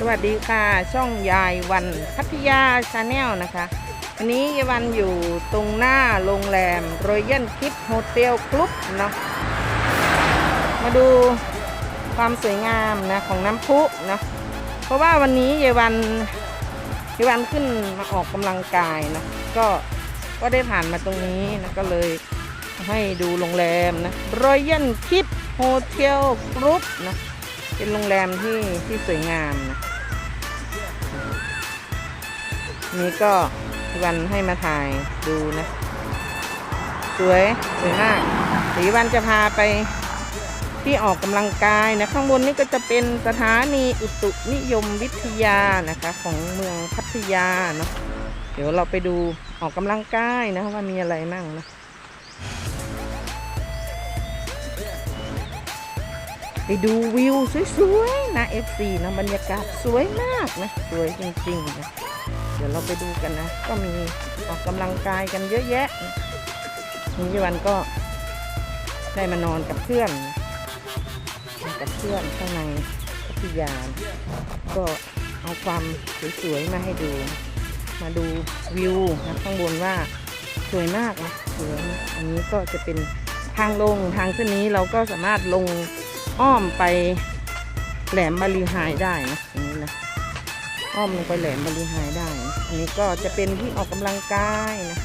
สวัสดีค่ะ ช่องยายวันพัทยาชาแนลนะคะ วันนี้ยายวันอยู่ตรงหน้าโรงแรมรอยัลคิปโฮเทลกรุ๊ปเนาะมาดูความสวยงามนะของน้ำพุนะเพราะว่าวันนี้ยายวันยายวันขึ้นมาออกกำลังกายนะก็ก็ได้ผ่านมาตรงนี้นะก็เลยให้ดูโรงแรมนะรอยัลคิปโฮเทลกรุ๊ปนะเป็นโรงแรมที่ที่สวยงามนะ นี่ก็วันให้มาถ่ายดูนะ สวยสวยมากสีวันจะพาไปที่ออกกำลังกายนะ ข้างบนนี่ก็จะเป็นสถานีอุตุนิยมวิทยานะคะของเมืองพัทยาเนาะเดี๋ยวเราไปดูออกกำลังกายนะว่ามีอะไรมั่งนะไปดูวิวสวยๆนะ FC นะบรรยากาศสวยมากนะ สวยจริงๆนะ เดี๋ยวเราไปดูกันนะ ก็มีออกกำลังกายกันเยอะแยะนี่วันก็ได้มานอนกับเพื่อนกับเพื่อนข้างในพัทยาก็เอาความสวยๆมาให้ดู มาดูวิวนะข้างบนว่าสวยมากนะสวยอันนี้ก็จะเป็นทางลงทางเส้นนี้เราก็สามารถลงอ้อมไปแหลมบาลีไฮได้นะอย่างนี้นะ อ้อมลงไปแหลมบาลีไฮได้ อันนี้ก็จะเป็นที่ออกกำลังกายนะ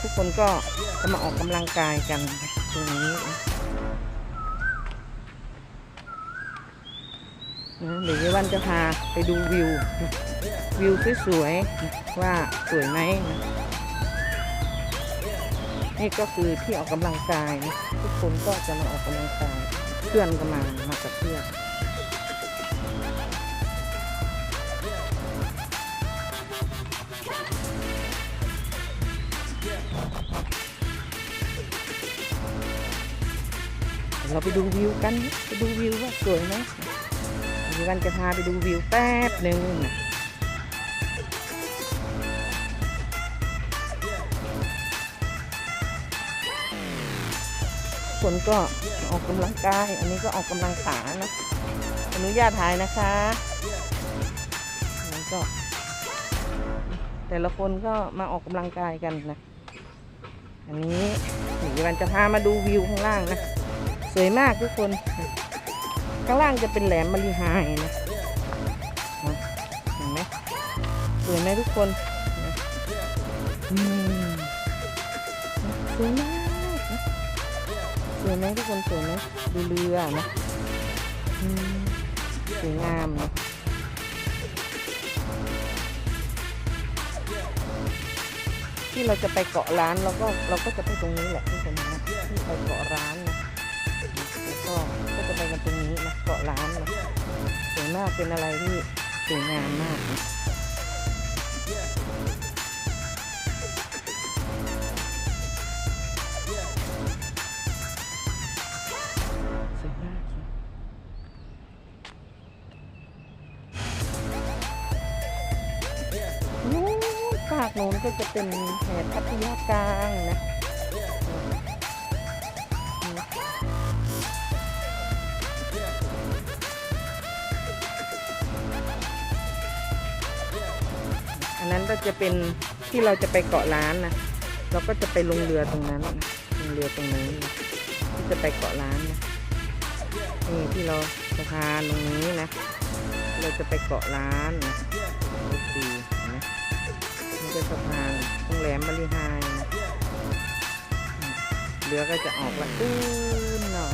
ทุกคนก็จะมาออกกำลังกายกันตรงนี้นะเดี๋ยวเยวันจะพาไปดูวิว วิวสวยๆว่าสวยไหมนะนี่ก็คือที่ออกกำลังกายนะทุกคนก็จะมาออกกำลังกายเพื่อนก็มามากับเพื่อน เราไปดูวิวกันไปดูวิวว่าสวยไหมมีวันจะพาไปดูวิวแป๊บหนึ่งคนก็ออกกำลังกาย อันนี้ก็ออกกำลังขานะอนุญาตถ่ายนะคะแล้วก็แต่ละคนก็มาออกกำลังกายกันนะ อันนี้หนีวันจะพามาดูวิวข้างล่างนะ วยมากทุกคน ข้างล่างจะเป็นแหลมมารีไฮนะนะเห็นไหมสวยไหมทุกคนสวยมากนะสวยไหมทุกคนสวยไหมดูเรือนะสวยงามนะที่เราจะไปเกาะร้านเราก็เราก็จะไปตรงนี้แหละทุกคนนะที่ไปเกาะร้านนะ ก็ก็จะไปกันตรงนี้นะเกาะล้านนะสวยมากเป็นอะไรที่สวยงามมากนะสวยมากนู้นภาคโน้นก็จะเป็นแถบพัทยากลางนะ นนั้นก็จะเป็นที่เราจะไปเกาะล้านนะเราก็จะไปลงเรือตรงนั้นลงเรือตรงนั้นะที่จะไปเกาะล้านนะนี่ที่เราสะพานตรงนี้นะ เราจะไปเกาะล้านนะดูสิเห็นไหมนี่ก็สะพานตรงแหลมบริหายนะเรือก็จะออกละตื้นเนาะ